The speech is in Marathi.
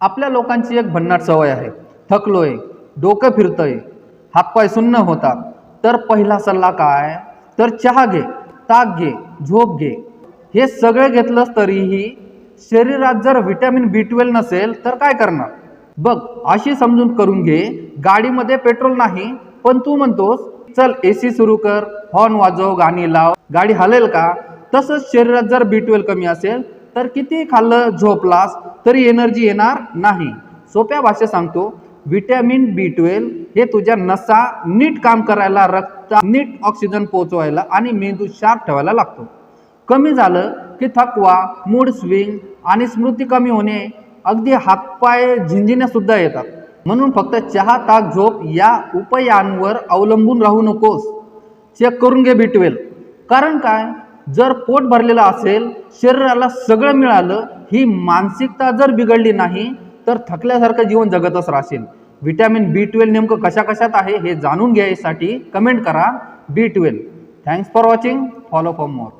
आपल्या लोकांची एक भन्नाट सवय आहे. थकलोय डोकं फिरतंय हातपाय सुन्न होतात. तर पहिला सल्ला काय? तर चहा घे ताक घे झोप घे. हे सगळे घेतलंस तरीही शरीरात जर व्हिटॅमिन बी ट्वेल्व नसेल तर काय करणार? बघ अशी समजून करून घे गाडीमध्ये पेट्रोल नाही पण तू म्हणतोस चल एसी सुरू कर हॉर्न वाजव गाणी लाव. गाडी हलेल का? तसंच शरीरात जर बी ट्वेल्व कमी असेल तर किती खाल्लं झोपलास तरी एनर्जी येणार नाही. सोप्या भाषेत सांगतो व्हिटॅमिन बी ट्वेल्व हे तुझ्या नसा नीट काम करायला रक्त नीट ऑक्सिजन पोहोचवायला आणि मेंदू शार्प ठेवायला लागतो. कमी झालं की थकवा मूड स्विंग आणि स्मृती कमी होणे अगदी हातपाय झिंजिण्यासुद्धा येतात. म्हणून फक्त चहा ताक झोप या उपायांवर अवलंबून राहू नकोस. चेक करून घे बी ट्वेल्व कारण काय? जर पोट भरलेलं असेल शरीराला सगळं मिळालं ही मानसिकता जर बिघडली नाही तर थकल्यासारखं जीवन जगतच राहशील. व्हिटॅमिन बी ट्वेल्व नेमकं कशा कशात आहे हे जाणून घ्यायसाठी कमेंट करा. B twelve thanks for watching follow for more